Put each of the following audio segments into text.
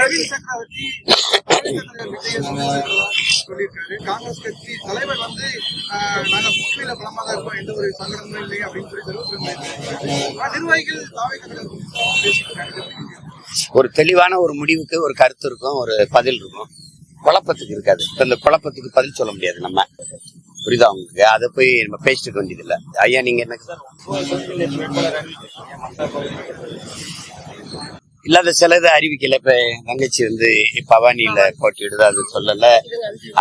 சக்கரவர்த்தி சொல்லியிருக்காரு. காங்கிரஸ் கட்சி தலைவர் வந்து நாங்க முஸ்லீம்ல பலமாக இருக்கோம் எந்த ஒரு சங்கடமும் இல்லை அப்படின்னு சொல்லி நிர்வாகிகள் தாவை ஒரு தெளிவான ஒரு முடிவுக்கு ஒரு கருத்து இருக்கும் ஒரு பதில் இருக்கும். குழப்பத்துக்கு இருக்காது. இப்ப இந்த குழப்பத்துக்கு பதில் சொல்ல முடியாது நம்ம. புரியுதா உங்களுக்கு? அதை போய் நம்ம பேசிட்டு இருக்க வேண்டியது இல்ல ஐயா நீங்க என்ன இல்லாத சிலது அறிவிக்கல. இப்ப தங்கச்சி வந்து பவானியில போட்டியிடுது அது சொல்லல.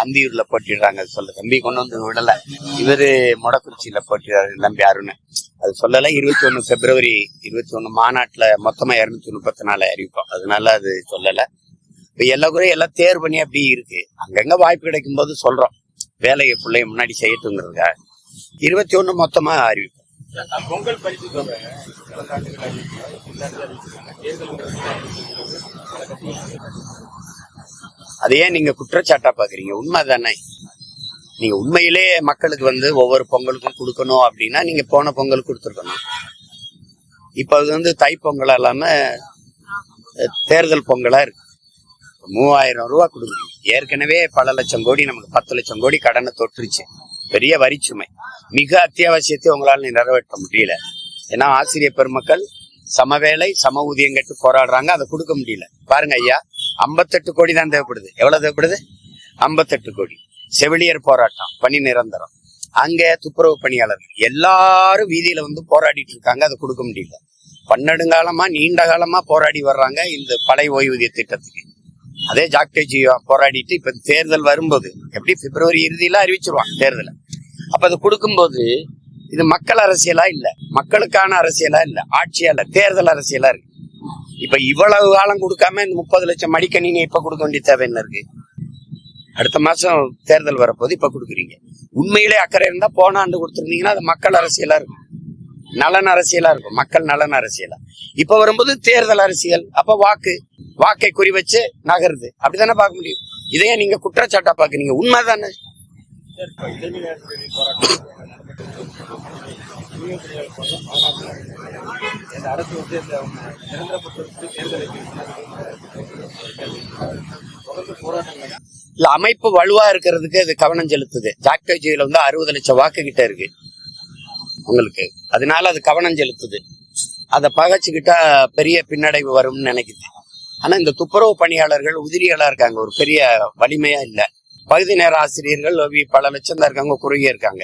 அந்தியூர்ல போட்டிடுறாங்க அது சொல்ல தம்பி கொண்டு வந்து விடல. இவரு மொடக்குறிச்சியில போட்டிடுறாரு தம்பி அருண். அது சொல்லல. இருபத்தி ஒண்ணு பிப்ரவரி இருபத்தி ஒண்ணு மாநாட்டுல மொத்தமா இருநூத்தி முப்பத்தி நாலு அறிவிப்போம். அதனால அது சொல்லல. இப்ப எல்லா குறையும் எல்லாம் தேர்வு பண்ணி அப்படி இருக்கு. அங்கங்க வாய்ப்பு கிடைக்கும் போது சொல்றோம். வேலையை பிள்ளைய முன்னாடி செய்யட்டுங்கிறதுக்காக இருபத்தி ஒண்ணு மொத்தமா அறிவிப்போம். பொங்கல் பரிசு தொகை ஏன் நீங்க குற்றச்சாட்டா பாக்குறீங்க? உண்மை தானே நீங்க உண்மையிலே மக்களுக்கு வந்து ஒவ்வொரு பொங்கலுக்கும் கொடுக்கணும் அப்படின்னா நீங்க போன பொங்கல் கொடுத்துருக்கணும். இப்ப அது வந்து தைப்பொங்கலா இல்லாம தேர்தல் பொங்கலா இருக்கு. மூவாயிரம் ரூபாய் கொடுக்குறீங்க. ஏற்கனவே பல லட்சம் கோடி நமக்கு பத்து லட்சம் கோடி கடனை தொற்றுச்சு பெரிய வரிச்சுமை. மிக அத்தியாவசியத்தை உங்களால நிறைவேற்ற முடியல. ஏன்னா ஆசிரியர் பெருமக்கள் சமவேளை சம ஊதியம் கட்டு போராடுறாங்க அதை கொடுக்க முடியல. பாருங்க ஐயா ஐம்பத்தெட்டு கோடி தான் தேவைப்படுது. எவ்வளவு தேவைப்படுது? ஐம்பத்தெட்டு கோடி. செவிலியர் போராட்டம் பணி நிரந்தரம். அங்க துப்புரவு பணியாளர்கள். எல்லாரும் வீதியில வந்து போராடிட்டு இருக்காங்க அதை கொடுக்க முடியல. பன்னெடுங்காலமா நீண்ட காலமா போராடி வர்றாங்க இந்த பழைய ஓய்வூதிய திட்டத்துக்கு. அதே ஜாக்டேஜி போராடிட்டு இப்ப தேர்தல் வரும்போது எப்படி பிப்ரவரி இறுதியில அறிவிச்சிருவான் தேர்தலை. அப்ப அது கொடுக்கும்போது இது மக்கள் அரசியலா இல்ல. மக்களுக்கான அரசியலா இல்ல. ஆட்சியா இல்ல. தேர்தல் அரசியலா இருக்கு. இப்ப இவ்வளவு காலம் கொடுக்காம இந்த முப்பது லட்சம் மடிக்கணினி இப்ப கொடுக்க வேண்டிய தேவை என்ன இருக்கு? அடுத்த மாசம் தேர்தல் வரப்போது இப்ப கொடுக்குறீங்க. உண்மையிலே அக்கறை இருந்தா போன ஆண்டு கொடுத்துருந்தீங்கன்னா அது மக்கள் அரசியலா இருக்கும். நலன் அரசியலா இருக்கும். மக்கள் நலன் அரசியலா. இப்ப வரும்போது தேர்தல் அரசியல். அப்ப வாக்கு. வாக்கை குறி வச்சு நகருது. அப்படித்தானே பார்க்க முடியும்? இதையே நீங்க குற்றச்சாட்டா பாக்குறீங்க உண்மைதானே? இந்த அரசு வந்து இந்த நிரந்தரப்படுத்துவதற்கு போராட்டங்கள் அமைப்பு வலுவா இருக்கிறதுக்கு அது கவனம் செலுத்துது. ஜாக்டோஜியில வந்து அறுபது லட்சம் வாக்கு கிட்ட இருக்கு. உங்களுக்கு. அதனால அது கவனம் செலுத்துது. அதை பகைச்சுக்கிட்டா பெரிய பின்னடைவு வரும்னு நினைக்குது. ஆனா இந்த துப்புரவு பணியாளர்கள் உதிரிகளா இருக்காங்க. ஒரு பெரிய வலிமையா இல்ல. பகுதி நேர ஆசிரியர்கள் பல லட்சம் தான் இருக்காங்க குறுகிய இருக்காங்க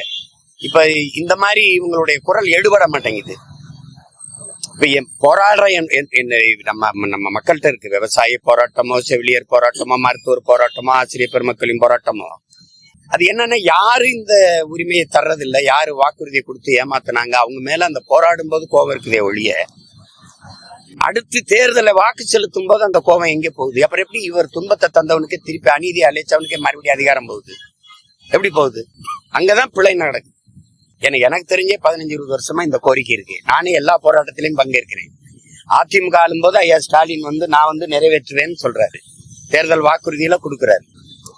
இப்ப இந்த மாதிரி இவங்களுடைய குரல் எடுபட மாட்டேங்குது. இப்ப என் போராடுற என்- நம்ம நம்ம மக்கள்கிட்ட இருக்கு. விவசாய போராட்டமோ செவிலியர் போராட்டமோ மருத்துவர் போராட்டமோ ஆசிரியர் பெருமக்களின் போராட்டமோ. அது என்னன்னா யாரு இந்த உரிமையை தர்றதில்ல. யாரு வாக்குறுதியை கொடுத்து ஏமாத்துனாங்க? அவங்க மேல அந்த போராடும் போது கோவம் இருக்குதே ஒழிய அடுத்து தேர்தலை வாக்கு செலுத்தும் போது அந்த கோபம் எங்க போகுது? அப்புறம் எப்படி இவர் துன்பத்தை தந்தவனுக்கு திருப்பி அநீதி அழைச்சவனுக்கு மறுபடியும் அதிகாரம் போகுது? எப்படி போகுது? அங்கதான் பிழை நடக்குது. எனக்கு எனக்கு தெரிஞ்சே பதினஞ்சு இருபது வருஷமா இந்த கோரிக்கை இருக்கு. நானே எல்லா போராட்டத்திலையும் பங்கேற்கிறேன். அதிமுக ஆளும்போது ஐயா ஸ்டாலின் வந்து நான் வந்து நிறைவேற்றுவேன்னு சொல்றாரு. தேர்தல் வாக்குறுதியில கொடுக்குறாரு.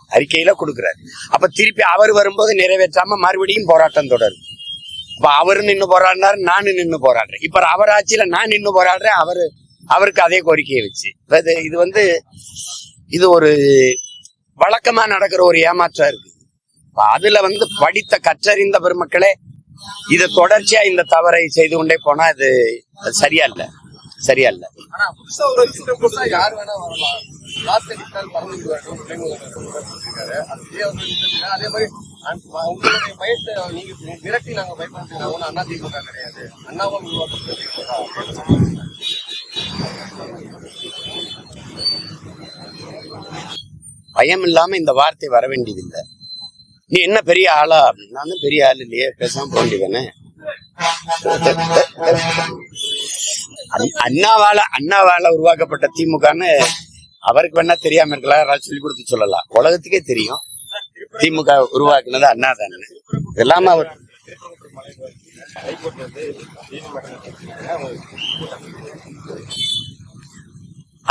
அறிக்கையில கொடுக்குறாரு. அப்ப திருப்பி அவர் வரும்போது நிறைவேற்றாம மறுபடியும் போராட்டம் தொடரும். இப்ப அவரு நின்னு போராடினாரு நானும் நின்னு போராடுறேன். இப்ப அவர் ஆட்சியில நான் நின்னு போராடுறேன் அவரு அவருக்கு அதே கோரிக்கையை வச்சு. இது வந்து இது ஒரு வழக்கமா நடக்கிற ஒரு ஏமாற்றம் இருக்கு. அதுல வந்து படித்த கற்றறிந்த பெருமக்களே இதை தொடர்ச்சியா இந்த தவறை செய்து கொண்டே போனா அது சரியா இல்ல. சரியா இல்ல. ஆனா புதுசா பறந்து விடுவார்கள் துணைமுகவர் சொல்லியிருக்காரு. அது வந்து அதே மாதிரி உங்களுடைய பயத்தை நீங்க விரட்டி நாங்க பயப்படுத்தினா ஒன்றும் அண்ணா திமுக கிடையாது. அண்ணாவும் உருவாக்குறது பயம் இல்லாம இந்த வார்த்தை வர வேண்டியதில்லை. நீ என்ன பெரிய ஆளா? அப்படின்னு நான் தான் பெரிய ஆள் இல்லையே பேசாம போக வேண்டியதானே? அண்ணாவால அண்ணாவால உருவாக்கப்பட்ட திமுகன்னு அவருக்கு வேணா தெரியாம இருக்கலாம். யாராவது சொல்லி கொடுத்து சொல்லலாம். உலகத்துக்கே தெரியும். திமுக உருவாக்குனது அண்ணா தானே இதெல்லாம அவர்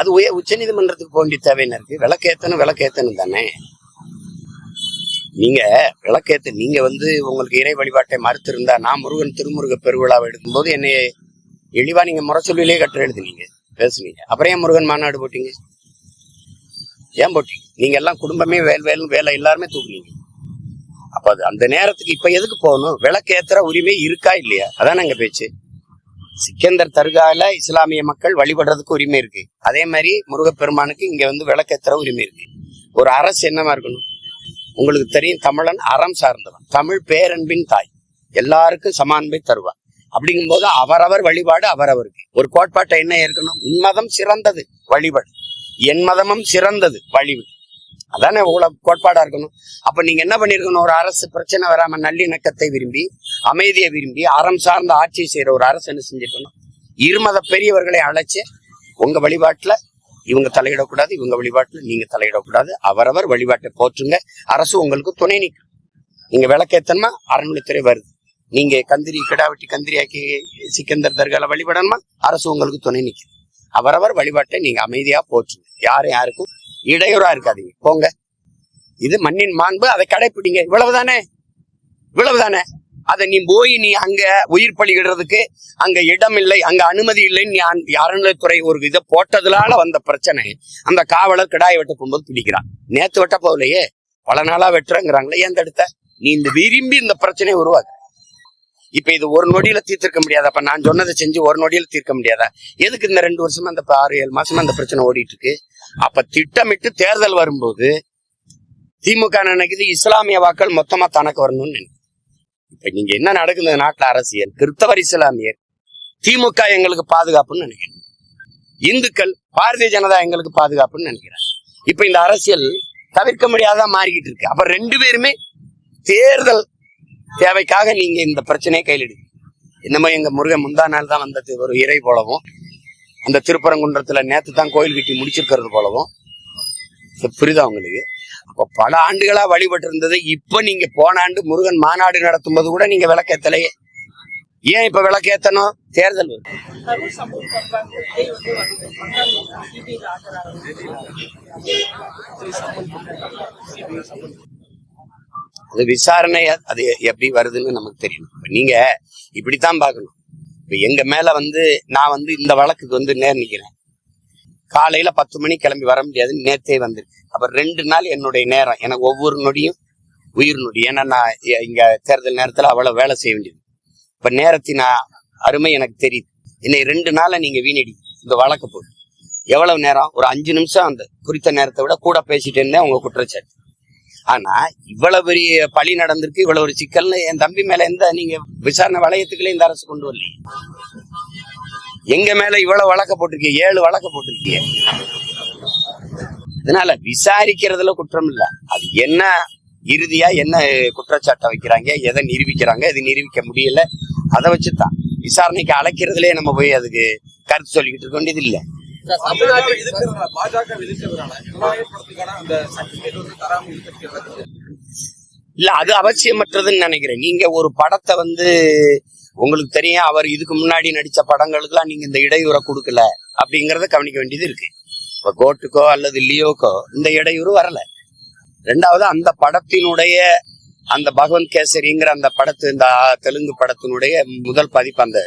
அது உய உச்ச நீதிமன்றத்துக்கு போக வேண்டிய தேவைன்னு இருக்கு? விளக்கேத்தனும் விளக்கேத்தனும் தானே. நீங்க விளக்கேத்து நீங்க வந்து உங்களுக்கு இறை வழிபாட்டை மறுத்து இருந்தா நான் முருகன் திருமுருக பெருவிழாவை எடுக்கும்போது என்னை இழிவா நீங்க முறை சொல்லிலே கட்டுரை எழுதுனீங்க பேசுனீங்க. அப்புறம் ஏன் முருகன் மாநாடு போட்டீங்க? ஏன் போட்டி நீங்க எல்லாம் குடும்பமே வேல் வேல் வேலை எல்லாருமே தூக்குனீங்க அப்ப அது அந்த நேரத்துக்கு இப்ப எதுக்கு போகணும்? விளக்கேத்துற உரிமை இருக்கா இல்லையா? அதான் எங்க பேச்சு. சிக்கந்தர் தர்கால இஸ்லாமிய மக்கள் வழிபடுறதுக்கு உரிமை இருக்கு. அதே மாதிரி முருகப்பெருமானுக்கு இங்க வந்து விளக்கேத்துற உரிமை இருக்கு. ஒரு அரசு என்னமா இருக்கணும்? உங்களுக்கு தெரியும் தமிழன் அறம் சார்ந்தவன். தமிழ் பேரன்பின் தாய். எல்லாருக்கும் சமான்பை தருவார் அப்படிங்கும்போது அவரவர் வழிபாடு அவரவருக்கு. ஒரு கோட்பாட்டை என்ன இருக்கணும் உன்மதம் சிறந்தது. வழிபாடு. என் மதமும் சிறந்தது வழிவு அதானே உங்களை கோட்பாடா இருக்கணும். அப்ப நீங்க என்ன பண்ணிருக்கணும்? ஒரு அரசு பிரச்சனை வராம நல்லிணக்கத்தை விரும்பி அமைதியை விரும்பி அறம் சார்ந்த ஆட்சி செய்யற ஒரு அரசு என்ன செஞ்சிருக்கணும்? இருமத பெரியவர்களை அழைச்சு உங்க வழிபாட்டுல இவங்க தலையிடக்கூடாது இவங்க வழிபாட்டுல நீங்க தலையிடக்கூடாது. அவரவர் வழிபாட்டை போற்றுங்க. அரசு உங்களுக்கு துணை நிற்கும். நீங்க விளக்கேத்தனமா அறநிலைத்துறை வருது. நீங்க கந்திரி கிடாவட்டி கந்திரியாக்கி சிக்கந்தர் தர்கால வழிபடணுமா? அரசு உங்களுக்கு துணை நிற்கும். அவரவர் வழிபாட்டை நீங்க அமைதியா போற்றுங்க. யாரும் யாருக்கும் இடையூறா இருக்காதீங்க. போங்க. இது மண்ணின் மாண்பு. அதை கடைப்பிடிங்க. இவ்வளவுதானே? இவ்வளவுதானே? அதை நீ போய் நீ அங்க உயிர் பலியிடுறதுக்கு அங்க இடம் இல்லை அங்க அனுமதி இல்லைன்னு நீ அறநிலைத்துறை ஒரு இதை போட்டதுனால வந்த பிரச்சனை. அந்த காவலர் கிடாய் வெட்ட போகும்போது பிடிக்கிறான். நேத்து வெட்ட போகலையே. பல நாளா வெட்டுறங்கிறாங்களே ஏன் தடுத்த நீ இந்த விரும்பி இந்த பிரச்சனையை உருவாக்கு இப்ப இது ஒரு நொடியில தீர்த்திருக்க முடியாது? அப்ப நான் சொன்னதை செஞ்சு ஒரு நொடியில தீர்க்க முடியாதா? எதுக்கு இந்த ரெண்டு வருஷமா அந்த ஆறு ஏழு மாசமா அந்த பிரச்சனை ஓடிட்டு இருக்கு அப்ப திட்டமிட்டு தேர்தல் வரும்போது திமுக நினைக்குது? இஸ்லாமிய வாக்கள் மொத்தமா தனக்கு வரணும்னு நினைக்கிறேன் இப்ப நீங்க என்ன நடக்குது நாட்டுல அரசியல்? கிறிஸ்தவர் இஸ்லாமியர். திமுக எங்களுக்கு பாதுகாப்புன்னு நினைக்கிறேன். இந்துக்கள் பாரதிய ஜனதா எங்களுக்கு பாதுகாப்புன்னு நினைக்கிறேன் இப்ப இந்த அரசியல் தவிர்க்க முடியாதா மாறிக்கிட்டு இருக்கு. அப்ப ரெண்டு பேருமே தேர்தல் தேவைக்காக நீங்க இந்த பிரச்சனையை கையிலிடு எடுங்க என்னமோ எங்க முருகன் முந்தா நாள் தான் வந்தது. ஒரு இறை போலவும் அந்த திருப்பரங்குன்றத்துல நேத்து தான் கோயில் கட்டி முடிச்சிருக்கிறது போலவும். புரிதா புரியுதா உங்களுக்கு? அப்போ பல ஆண்டுகளா வழிபட்டு இருந்தது இப்ப நீங்க போன ஆண்டு முருகன் மாநாடு நடத்தும் போது கூட நீங்க விளக்கேத்தலையே. ஏன் இப்ப விளக்கேத்தணும்? தேர்தல் வருது. அது விசாரணை அது எப்படி வருதுன்னு நமக்கு தெரியும் நீங்க இப்படித்தான் பார்க்கணும். இப்போ எங்க மேல வந்து நான் வந்து இந்த வழக்குக்கு வந்து நேர் நிக்கிறேன். காலையில பத்து மணி கிளம்பி வர முடியாதுன்னு நேத்தே வந்திருக்கு. அப்ப ரெண்டு நாள் என்னுடைய நேரம். எனக்கு ஒவ்வொரு நொடியும் உயிர் நொடி. ஏன்னா நான் இங்க தேர்தல் நேரத்துல அவ்வளவு வேலை செய்ய வேண்டியது. இப்ப நேரத்தின் அருமை எனக்கு தெரியுது. என்னை ரெண்டு நாளை நீங்க வீணடி. இந்த வழக்கு போட்டு. எவ்வளவு நேரம்? ஒரு அஞ்சு நிமிஷம் அந்த குறித்த நேரத்தை விட கூட பேசிட்டு இருந்தேன் உங்க குற்றச்சாட்டு. ஆனா இவ்வளவு பெரிய பழி நடந்திருக்கு இவ்வளவு ஒரு சிக்கல்னு என் தம்பி மேல எந்த நீங்க விசாரணை வளையத்துக்குள்ளே இந்த அரசு கொண்டு வரலையே? எங்க மேல இவ்வளவு வழக்க போட்டிருக்கீங்க? ஏழு வழக்க போட்டிருக்கீங்க. அதனால விசாரிக்கிறதுல குற்றம் இல்ல. அது என்ன இறுதியா என்ன குற்றச்சாட்டை வைக்கிறாங்க எதை நிரூபிக்கிறாங்க இது நிரூபிக்க முடியல அதை வச்சுதான். விசாரணைக்கு அழைக்கிறதுலே நம்ம போய் அதுக்கு கருத்து சொல்லிக்கிட்டு இருக்க வேண்டியது இல்ல. தமிழ்நாட்டில் தமிழ்நாட்டுல எதிர்க்கிறதுனால பாஜக எதிர்க்கிறதுனால ஜனநாயக படத்துக்கான அந்த சர்டிபிகேட் வந்து தராம இருக்கிறது. இல்ல அது அவசியமற்றதுன்னு நினைக்கிறேன். நீங்க ஒரு படத்தை வந்து உங்களுக்கு தெரியும் அவர் இதுக்கு முன்னாடி நடிச்ச படங்களுக்குலாம் நீங்க இந்த இடையூறை கொடுக்கல அப்படிங்கறத கவனிக்க வேண்டியது இருக்கு. இப்ப கோட்டுக்கோ அல்லது லியோக்கோ இந்த இடையூறு வரல. ரெண்டாவது அந்த படத்தினுடைய அந்த பகவந்த் கேசரிங்கிற அந்த படத்து இந்த தெலுங்கு படத்தினுடைய முதல் பதிப்பு அந்த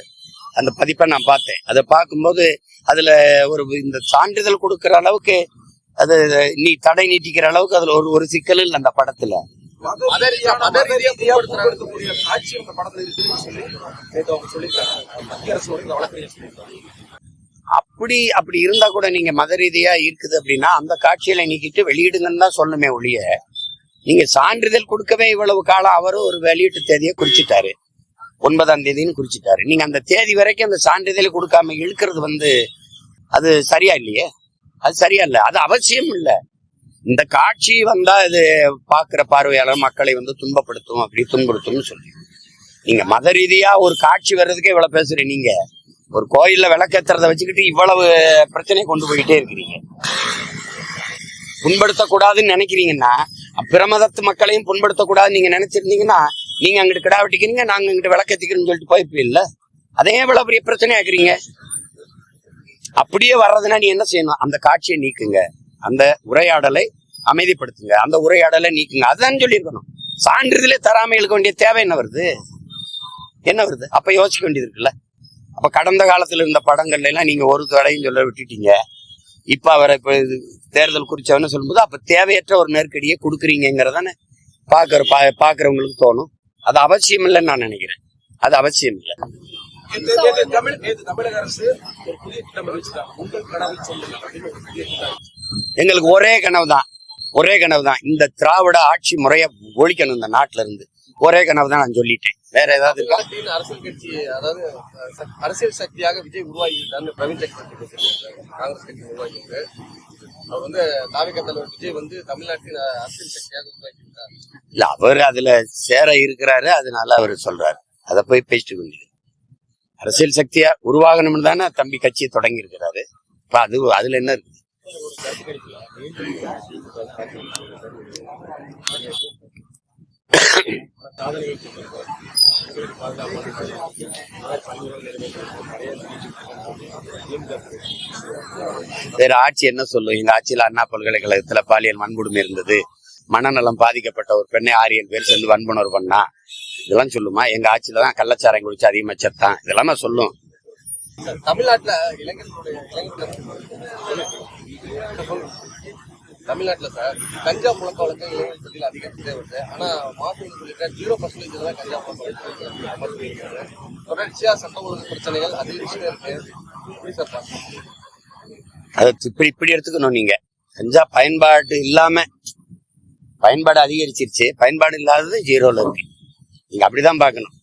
அந்த பதிப்பை நான் பார்த்தேன். அதை பார்க்கும்போது அதுல ஒரு இந்த சான்றிதழ் கொடுக்கிற அளவுக்கு அது நீ தடை நீட்டிக்கிற அளவுக்கு அதுல ஒரு ஒரு சிக்கல் இல்லை அந்த படத்துல. அப்படி அப்படி இருந்தா கூட நீங்க மத ரீதியா இருக்குது அப்படின்னா அந்த காட்சியில நீக்கிட்டு வெளியிடுங்கன்னு தான் சொல்லணுமே ஒழிய நீங்க சான்றிதழ் கொடுக்கவே இவ்வளவு காலம் அவரும் ஒரு வெளியீட்டு தேதியை குறிச்சிட்டாரு. ஒன்பதாம் தேதின்னு குறிச்சிட்டாரு. நீங்க அந்த தேதி வரைக்கும் அந்த சான்றிதழை கொடுக்காம இழுக்கிறது வந்து அது சரியா இல்லையே? அது சரியா இல்ல. அது அவசியம் இல்ல. இந்த காட்சி வந்தா இது பாக்குற பார்வையாளர் மக்களை வந்து துன்பப்படுத்தும் அப்படி துன்புறுத்தும்னு சொல்லி. நீங்க மத ரீதியா ஒரு காட்சி வர்றதுக்கே இவ்வளவு பேசுறீங்க நீங்க. ஒரு கோயில்ல விளக்கேத்துறத வச்சுக்கிட்டு இவ்வளவு பிரச்சனை கொண்டு போயிட்டே இருக்கிறீங்க. புண்படுத்தக்கூடாதுன்னு நினைக்கிறீங்கன்னா பிரமதத்து மக்களையும் புண்படுத்தக்கூடாதுன்னு நீங்க நினைச்சிருந்தீங்கன்னா நீங்க அங்கிட்டு கிடா வெட்டிக்கிறீங்க நாங்க இங்கிட்டு விளக்கத்திக்கிறோம்னு சொல்லிட்டு போயிருப்பீங்கல்ல அதே இவ்வளவு பெரிய பிரச்சனை ஆக்குறீங்க? அப்படியே வர்றதுன்னா நீ என்ன செய்யணும்? அந்த காட்சியை நீக்குங்க. அந்த உரையாடலை அமைதிப்படுத்துங்க. அந்த உரையாடலை நீக்குங்க. அதுதான் சொல்லியிருக்கணும். சான்றிதழே தராம இருக்க வேண்டிய தேவை என்ன வருது? என்ன வருது? அப்ப யோசிக்க வேண்டியது இருக்குல்ல. அப்ப கடந்த காலத்துல இருந்த படங்கள்ல எல்லாம் நீங்க ஒரு தடையும் சொல்ல விட்டுட்டீங்க. இப்ப அவரை இப்ப தேர்தல் குறிச்சவன்னு சொல்லும்போது அப்ப தேவையற்ற ஒரு நெருக்கடியை கொடுக்குறீங்கிறதானே பாக்குற பா பாக்குறவங்களுக்கு தோணும். அது அவசியம் இல்லைன்னு நான் நினைக்கிறேன். அது அவசியம் இல்லை எங்களுக்கு ஒரே கனவு தான் ஒரே கனவு தான் இந்த திராவிட ஆட்சி முறையை ஒழிக்கணும் இந்த நாட்டுல இருந்து ஒரே கனவு தான் நான் சொல்லிட்டேன். வேற ஏதாவது அரசியல் கட்சி அதாவது அரசியல் சக்தியாக விஜய் உருவாகிட்டான்னு பிரவீன் காங்கிரஸ் கட்சி உருவாகியிருக்கு. அவர் வந்து தாவிக தலைவர் விஜய் வந்து தமிழ்நாட்டின் அரசியல் சக்தியாக உருவாக்கியிருக்கார்? இல்ல அவர் அதுல சேர இருக்கிறாரு அதனால அவர் சொல்றாரு. அதை போய் பேசிட்டு கொண்டு அரசியல் சக்தியா உருவாகணும்னு தானே தம்பி கட்சியை தொடங்கி இருக்கிறாரு. இப்ப அது அதுல என்ன இருக்கு? வேற ஆட்சி என்ன சொல்லும்? இந்த ஆட்சியில் அண்ணா பல்கலைக்கழகத்துல பாலியல் வன்கொடுமை இருந்தது. மனநலம் பாதிக்கப்பட்ட ஒரு பெண்ணை ஆறு ஏழு பேர் சேர்ந்து வன்புணர்வு பண்ணா. இதெல்லாம் சொல்லுமா? எங்க ஆட்சியில தான் கள்ளச்சாரம் குடிச்சு அதிகமா செத்தான் இதெல்லாம் நான் சொல்லும். தமிழ்நாட்டுல இளைஞர்களுடைய தமிழ்நாட்டுல சார் கஞ்சா புழக்க வழக்கம் இளைஞர்கள் பற்றியில் அதிகரிச்சுட்டே வருது. ஆனா மாசம் சொல்லியிருக்க ஜீரோ பர்சன்டேஜ் தான் கஞ்சா புழக்கம் தொடர்ச்சியா சட்ட ஒழுங்கு பிரச்சனைகள் அதிகரிச்சுட்டே இருக்கு. எப்படி சார்? அதை இப்படி இப்படி எடுத்துக்கணும் நீங்க. கஞ்சா பயன்பாடு இல்லாம பயன்பாடு அதிகரிச்சிருச்சு. பயன்பாடு இல்லாதது ஜீரோல இருக்கு. நீங்க அப்படிதான் பார்க்கணும்.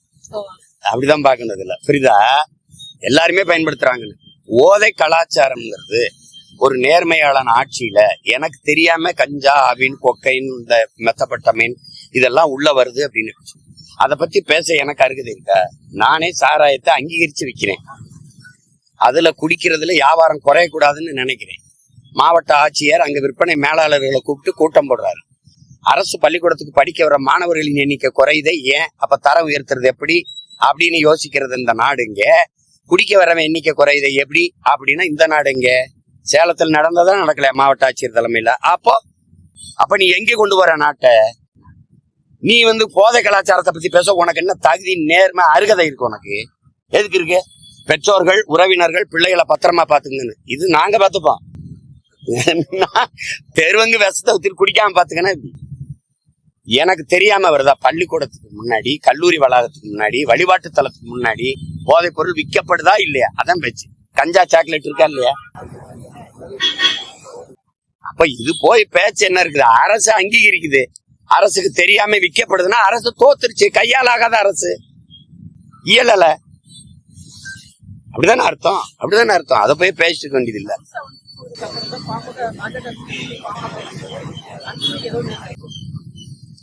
அப்படிதான் பார்க்கணும் இதுல. புரியுதா? எல்லாருமே பயன்படுத்துறாங்க ஓதை கலாச்சாரம்ங்கிறது ஒரு நேர்மையாளன் ஆட்சியில எனக்கு தெரியாம கஞ்சா அவின் கொக்கைன் இந்த மெத்தப்பட்டமீன் இதெல்லாம் உள்ள வருது அப்படின்னு அதை பத்தி பேச எனக்கு அருகுது இங்க நானே சாராயத்தை அங்கீகரிச்சு விற்கிறேன் அதுல குடிக்கிறதுல வியாபாரம் குறையக்கூடாதுன்னு நினைக்கிறேன். மாவட்ட ஆட்சியர் அங்க விற்பனை மேலாளர்களை கூப்பிட்டு கூட்டம் போடுறாரு. அரசு பள்ளிக்கூடத்துக்கு படிக்க வர மாணவர்களின் எண்ணிக்கை குறையுதே. ஏன்? அப்ப தர உயர்த்துறது எப்படி? அப்படின்னு யோசிக்கிறது இந்த நாடுங்க குடிக்க வரவன் எண்ணிக்கை குறையுதே எப்படி? அப்படின்னா இந்த நாடுங்க சேலத்தில் நடந்ததா நடக்கல மாவட்ட ஆட்சியர் தலைமையில. அப்போ அப்போ நீ எங்க கொண்டு வர நாட்டை? நீ வந்து போதை கலாச்சாரத்தை பத்தி பேச உனக்கு என்ன தகுதி நேர்மை அருகதை இருக்கு உனக்கு? எதுக்கு இருக்கு? பெற்றோர்கள் உறவினர்கள் பிள்ளைகளை பத்திரமா பாத்துக்கங்கன்னு இது நாங்க பாத்துப்போம் நான் தெருவங்கு விஷத்தை ஊற்றி குடிக்காம பாத்துக்கன்னா எனக்கு தெரியாம வருதா? பள்ளிக்கூடத்துக்கு முன்னாடி கல்லூரி வளாகத்துக்கு முன்னாடி வழிபாட்டு தலத்துக்கு முன்னாடி போதைப் பொருள் விற்கப்படுதா இல்லையா? அதான் பேச்சு கஞ்சா சாக்லேட் இருக்கா இல்லையா? அப்ப இது போய் பேச்சு என்ன இருக்குது? அரசு அங்கீகரிக்குது. அரசுக்கு தெரியாம விற்கப்படுதுன்னா அரசு தோத்துருச்சு. கையால் ஆகாத அரசு. இயலல. அப்படிதானே அர்த்தம். அப்படிதானே அர்த்தம். அதை போய் பேசிட்டு வேண்டியது இல்ல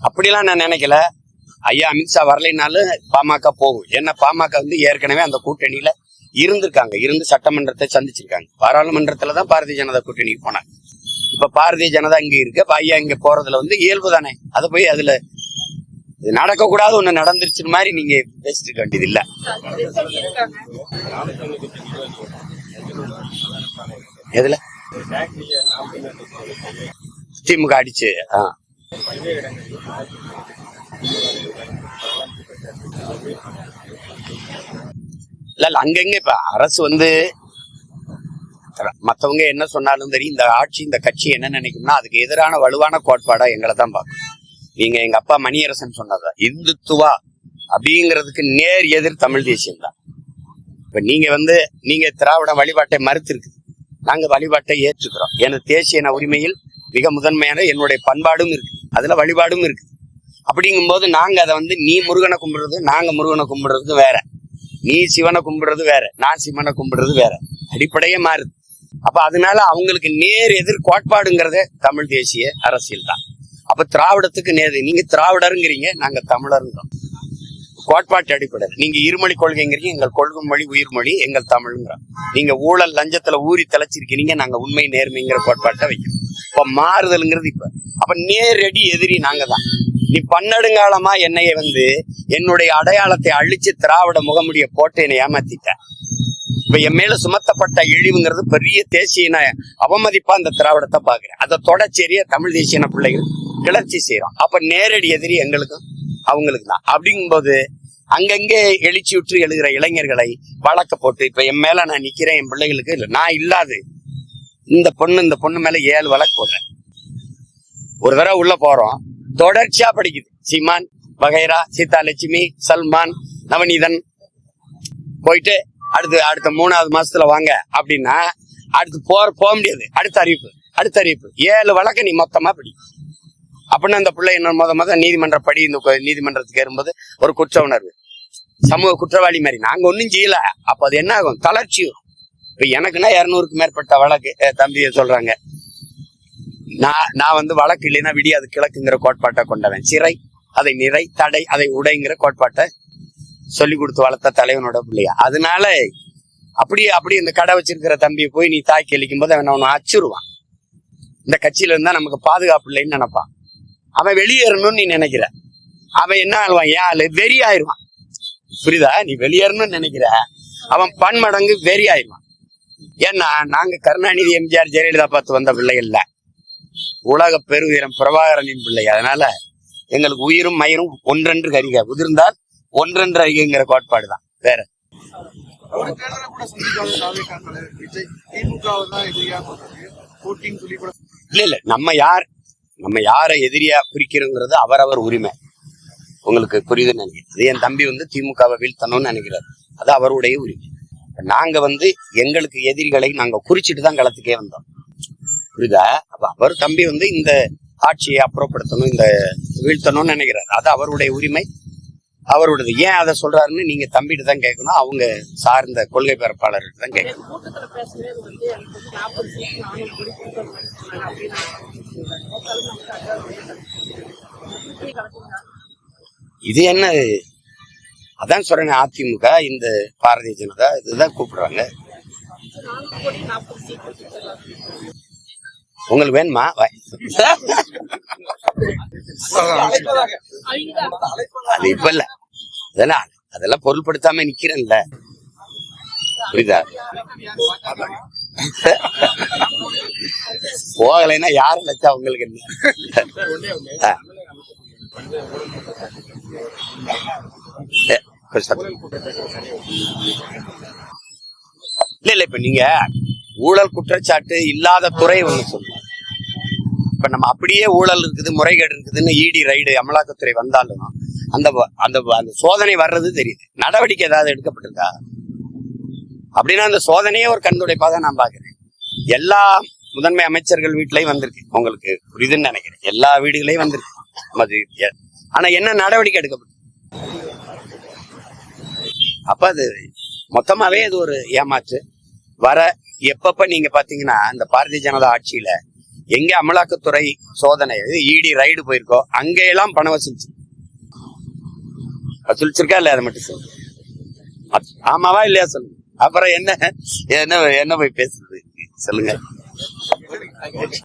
அப்படிலாம் நான் நினைக்கல. ஐயா அமித்ஷா வரலைனாலும் பாமக போகும். ஏன்னா பாமக வந்து ஏற்கனவே அந்த கூட்டணியில இருந்திருக்காங்க. இருந்து சட்டமன்றத்தை சந்திச்சிருக்காங்க. பாராளுமன்றத்துல தான் பாரதிய ஜனதா கூட்டணிக்கு போனாங்க. இப்ப பாரதிய ஜனதா இங்க இருக்கு அப்ப ஐயா இங்க போறதுல வந்து இயல்பு தானே. அதை போய் அதுல இது நடக்க கூடாது ஒண்ணு நடந்துருச்சு மாதிரி நீங்க பேசிட்டு இருக்க வேண்டியது இல்ல எதுல? திமுக அடிச்சு ஆஹ் இல்ல இல்ல அங்கங்க இப்ப அரசு வந்து மத்தவங்க என்ன சொன்னாலும் சரி இந்த ஆட்சி இந்த கட்சி என்ன நினைக்கும்னா அதுக்கு எதிரான வலுவான கோட்பாடா எங்களை தான் பார்க்கும். நீங்க எங்க அப்பா மணியரசன் சொன்னதா இந்துத்துவா அப்படிங்கிறதுக்கு நேர் எதிர் தமிழ் தேசியம் தான். இப்ப நீங்க வந்து நீங்க திராவிட வழிபாட்டை மறுத்திருக்கு. நாங்க வழிபாட்டை ஏற்றுக்கிறோம். எனது தேசிய உரிமையில் மிக முதன்மையான என்னுடைய பண்பாடும் இருக்கு. அதுல வழிபாடும் இருக்கு. அப்படிங்கும்போது நாங்க அதை வந்து நீ முருகனை கும்பிடுறது நாங்க முருகனை கும்பிடுறது வேற. நீ சிவனை கும்பிடுறது வேற நான் சிவனை கும்பிடுறது வேற. அடிப்படையே மாறுது. அப்ப அதனால அவங்களுக்கு நேர் எதிர் கோட்பாடுங்கிறதே தமிழ் தேசிய அரசியல் தான். அப்ப திராவிடத்துக்கு நேர் நீங்க திராவிடருங்கிறீங்க நாங்க தமிழருங்கிறோம். கோட்பாட்டு அடிப்படையில். நீங்க இருமொழி கொள்கைங்கிறீங்க எங்கள் கொள்கை மொழி உயிர்மொழி எங்கள் தமிழ்ங்கிறோம். நீங்க ஊழல் லஞ்சத்துல ஊறி தலைச்சிருக்கீங்க நாங்க உண்மை நேர்மைங்கிற கோட்பாட்டை வைக்கிறோம். இப்ப மாறுதல்ங்கிறது இப்ப. அப்ப நேரடி எதிரி நாங்க தான். இப்பன்னெடுங்காலமா என்னைய வந்து என்னுடைய அடையாளத்தை அழிச்சு திராவிட முகமுடிய போட்டு என்னை இப்ப என் மேல சுமத்தப்பட்ட இழிவுங்கிறது பெரிய தேசிய அவமதிப்பா இந்த திராவிடத்தை பாக்குறேன். அதை தொடச்சேரிய தமிழ் தேசிய பிள்ளைகள் கிளர்ச்சி செய்யறோம் அப்ப நேரடி எதிரி எங்களுக்கும் அவங்களுக்கு தான். அப்படிங்கும்போது அங்கங்கே எழுச்சி விட்டு எழுகிற இளைஞர்களை வழக்க போட்டு இப்ப என் மேல நான் நிக்கிறேன் என் பிள்ளைகளுக்கு இல்ல நான் இல்லாது. இந்த பொண்ணு இந்த பொண்ணு மேல ஏழு வழக்கு போடுறேன். ஒரு தடவை உள்ள போறோம். தொடர்ச்சியா படிக்குது. சீமான் வகைரா சீதாலட்சுமி சல்மான் நவநீதன். போயிட்டு அடுத்து அடுத்த மூணாவது மாசத்துல வாங்க அப்படின்னா அடுத்து போற போக முடியாது. அடுத்த அறிவிப்பு அடுத்த அறிவிப்பு. ஏழு வழக்கு நீ மொத்தமா படி. அப்படின்னு அந்த பிள்ளை என்ன முத முத நீதிமன்ற படி இந்த நீதிமன்றத்துக்கு ஏறும்போது ஒரு குற்ற உணர்வு. சமூக குற்றவாளி மாதிரி. நாங்க ஒன்றும் செய்யல. அப்ப அது என்ன ஆகும்? தளர்ச்சி வரும். இப்ப எனக்குன்னா இரநூறுக்கு மேற்பட்ட வழக்கு தம்பியை சொல்றாங்க. நான் நான் வந்து வழக்கு இல்லைன்னா விடியாது கிழக்குங்கிற கோட்பாட்டை கொண்டவன். சிறை அதை நிறை தடை அதை உடைங்கிற கோட்பாட்டை சொல்லி கொடுத்து வளர்த்த தலைவனோட பிள்ளையா. அதனால அப்படியே அப்படியே இந்த கடை வச்சிருக்கிற தம்பியை போய் நீ தாக்கி அளிக்கும் போது அவன் அவனை அச்சுருவான். இந்த கட்சியில இருந்தா நமக்கு பாதுகாப்பு இல்லைன்னு நினைப்பான். அவன் வெளியேறணும்னு நீ நினைக்கிற. அவன் என்ன ஆழ்வான் ஏன் ஆளு வெறி ஆயிடுவான். புரியுதா? நீ வெளியேறணும்னு நினைக்கிற. அவன் பன்மடங்கு வெறி ஆயிடுவான். ஏன்னா நாங்க கருணாநிதி எம்ஜிஆர் ஜெயலலிதா பார்த்து வந்த பிள்ளை உலக பெருவீரம் பிரபாகரனின் பிள்ளை. அதனால எங்களுக்கு உயிரும் மயிரும் ஒன்றென்று கரிக. உதிர்ந்தால் ஒன்றென்று அறிகைங்கிற கோட்பாடு தான் வேற இல்ல இல்ல. நம்ம யார் நம்ம யாரை எதிரியா குறிக்கிறோங்கிறது அவரவர் உரிமை. உங்களுக்கு புரியுதுன்னு நினைக்கிறேன். அது என் தம்பி வந்து திமுகவை வீழ்த்தணும்னு நினைக்கிறார். அது அவருடைய உரிமை. நாங்க வந்து எங்களுக்கு எதிரிகளை நாங்க குறிச்சிட்டு தான் களத்துக்கே வந்தோம். புரியுதா? அப்ப அவர் தம்பி வந்து இந்த ஆட்சியை அப்புறப்படுத்தணும் இந்த வீழ்த்தணும்னு நினைக்கிறார். அது அவருடைய உரிமை. அவருடையது. ஏன் அதை சொல்றாருன்னு நீங்க தம்பிட்டு தான் கேட்கணும். அவங்க சார்ந்த கொள்கை பரப்பாளர்கிட்ட தான் கேட்கணும். இது என்ன? அதான் சொல்றேன் அதிமுக இந்த பாரதிய ஜனதா இதுதான் கூப்பிடுறாங்க. உங்களுக்கு வேணுமா? அது இப்ப இல்ல. அதெல்லாம் அதெல்லாம் பொருள்படுத்தாம நிக்கிறேன்ல. புரியுதா? போகலைன்னா யாரு லட்சம் அவங்களுக்கு என்ன? இல்ல இல்ல இப்ப நீங்க ஊழல் குற்றச்சாட்டு இல்லாத துறை ஒண்ணு சொல்லுங்க. இப்ப நம்ம அப்படியே ஊழல் இருக்குது முறைகேடு இருக்குதுன்னு இடி ரைடு அமலாக்கத்துறை வந்தாலும் அந்த அந்த அந்த சோதனை வர்றது தெரியுது. நடவடிக்கை ஏதாவது எடுக்கப்பட்டிருக்கா? அப்படின்னா அந்த சோதனையே ஒரு கண்துடைப்பா தான் நான் பாக்குறேன் எல்லா முதன்மை அமைச்சர்கள் வீட்லயும் வந்திருக்கு. உங்களுக்கு புரியுதுன்னு நினைக்கிறேன். எல்லா வீடுகளையும் வந்திருக்கு. நமது ஆனா என்ன நடவடிக்கை எடுக்கப்பட்டு அப்ப அது மொத்தமாவே இது ஒரு ஏமாற்று. வர எப்பப்ப நீங்க பாத்தீங்கன்னா இந்த பாரதிய ஜனதா ஆட்சியில எங்க அமலாக்கத்துறை சோதனை இடி ரைடு போயிருக்கோ அங்கெல்லாம் பணம் வசூலிச்சு. வசூலிச்சிருக்கா இல்லையா? அதை மட்டும் சொல்லு. ஆமாவா இல்லையா சொல்லுங்க அப்புறம் என்ன? என்ன என்ன போய் பேசுறது? சொல்லுங்க.